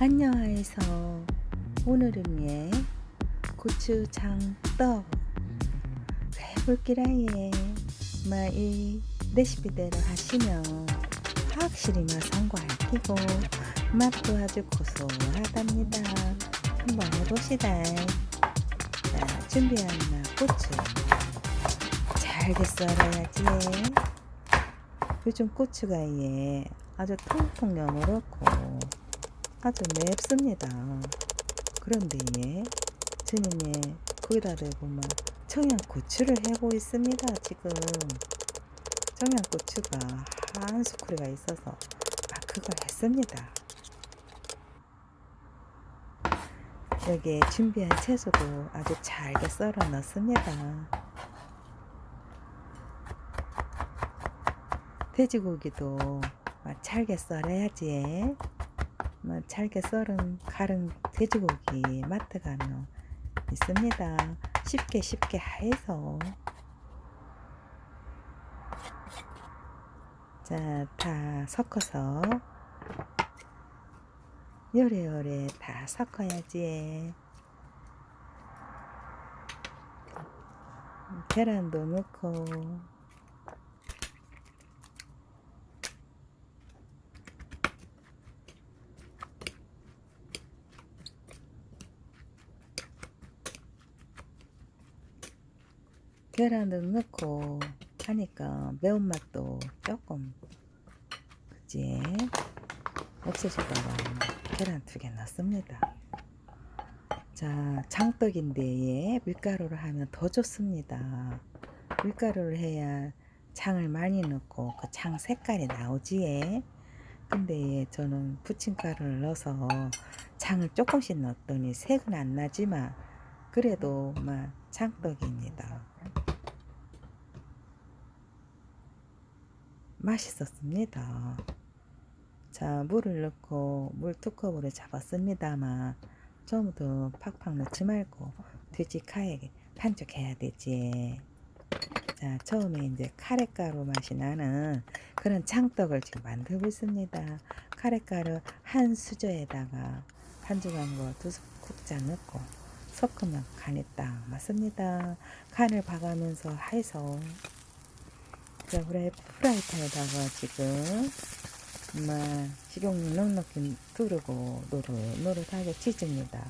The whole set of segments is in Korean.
안녕하세요. 오늘은 예 고추장떡 해볼기라예 마이 레시피대로 하시면 확실히 맛 성공할기고 맛도 아주 고소하답니다. 한번 해봅시다. 자 준비한 나 고추 잘게 썰어야지. 요즘 고추가 예 아주 통통 여물었고 아주 맵습니다. 그런데 예, 저는 예, 거기다 대고 막 청양고추를 해고 있습니다. 지금 청양고추가 한 스쿠리가 있어서 막 그걸 했습니다. 여기에 준비한 채소도 아주 잘게 썰어 넣습니다. 돼지고기도 막 잘게 썰어야지. 뭐 잘게 썰은 가른 돼지고기 마트 가면 있습니다. 쉽게 쉽게 해서 자, 다 섞어서 요래요래 다 섞어야지. 계란도 넣고 계란도 넣고 하니까 매운맛도 조금 그지 없어질까봐 계란 두 개 넣습니다. 자 장떡인데 밀가루를 하면 더 좋습니다. 밀가루를 해야 장을 많이 넣고 그 장 색깔이 나오지. 근데 저는 부침가루를 넣어서 장을 조금씩 넣었더니 색은 안 나지만 그래도 막 장떡입니다. 맛있었습니다. 자, 물을 넣고 물두 컵으로 잡았습니다만 처음부터 팍팍 넣지 말고 뒤집카에 반죽해야 되지. 자, 처음에 이제 카레가루 맛이 나는 그런 장떡을 지금 만들고 있습니다. 카레가루 한 수저에다가 반죽한 거 두 국자 넣고 섞으면 간이 딱 맞습니다. 간을 봐가면서 해서 자, 후라이, 프라이팬에다가 지금, 막, 식용유 넉넉히 두르고, 노릇노릇하게 치즈입니다.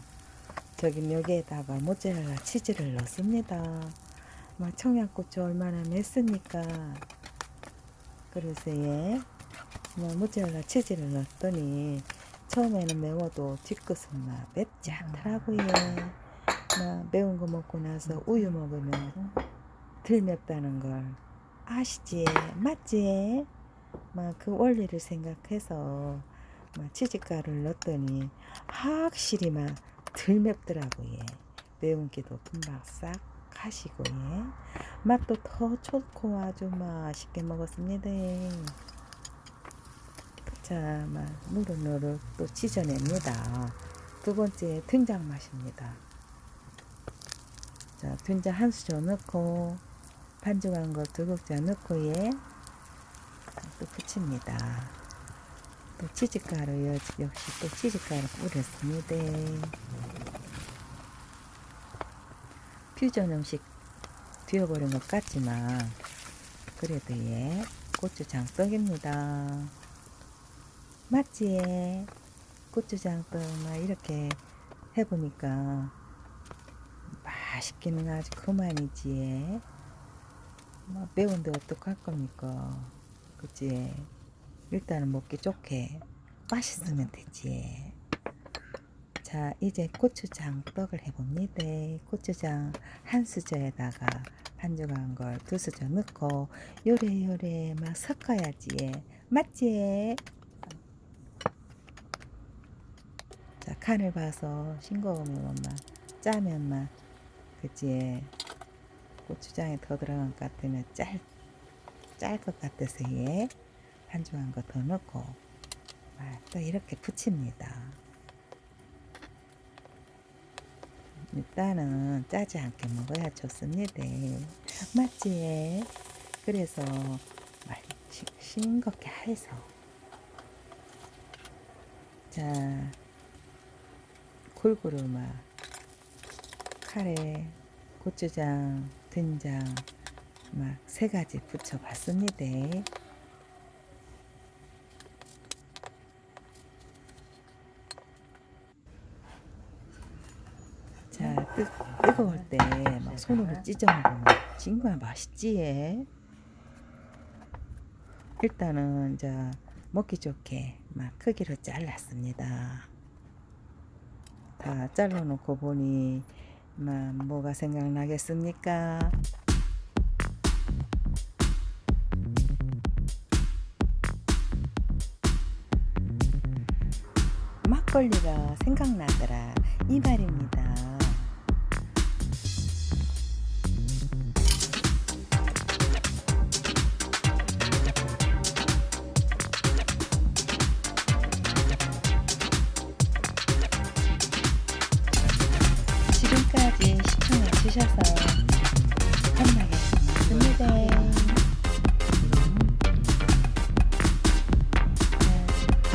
저기 여기에다가 모짜렐라 치즈를 넣습니다. 막 청양고추 얼마나? 그래서 예, 막 모짜렐라 치즈를 넣었더니, 처음에는 매워도 뒤끝은 막 않더라고요. 막 매운 거 먹고 나서 우유 먹으면 덜 맵다는 걸 아시지? 맞지? 막 그 원리를 생각해서 막 치즈가루를 넣었더니 확실히 막덜 맵더라고요. 매운 게도 금방 싹 가시고 예. 맛도 더 좋고 아주 맛있게 먹었습니다. 자, 막 노릇노릇 또 찢어냅니다. 두 번째 된장 맛입니다. 자, 된장 한 수저 넣고 반죽한 거 두 국자 넣고 예. 또 붙입니다. 또 치즈가루 역시 또 치즈가루 뿌렸습니다. 퓨전 음식 되어버린 것 같지만 그래도 예 고추장 떡입니다. 맞지? 고추장 떡만 이렇게 해보니까 맛있기는 아주 그만이지. 뭐 매운데 어떡할 겁니까? 그치? 일단은 먹기 좋게 맛있으면 되지. 자, 이제 고추장 떡을 해봅니다. 고추장 한 수저에다가 반죽한 걸 두 수저 넣고 요래요래 막 섞어야지. 맞지? 자, 간을 봐서 싱거우면 막 짜면 막 그치? 고추장이 더 들어간 것 같으면 짤, 짤 것 같아서 예. 반죽한 거더 넣고 아, 또 이렇게 붙입니다. 일단은 짜지 않게 먹어야 좋습니다. 맞지? 그래서 말 싱겁게 해서 자 골고루 막 카레, 고추장, 된장 막 세 가지 붙여 봤습니다. 자, 뜨, 뜨거울 때 막 손으로 찢어 먹으면 정말 맛있지. 예? 일단은 이제 먹기 좋게 막 크기로 잘랐습니다. 다 잘라놓고 보니 막 뭐가 생각나겠습니까? 막걸리가 생각나더라 이 말입니다. 주셔서 고맙습니다. 네,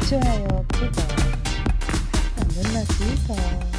좋아요, 구독, 눌러주세요.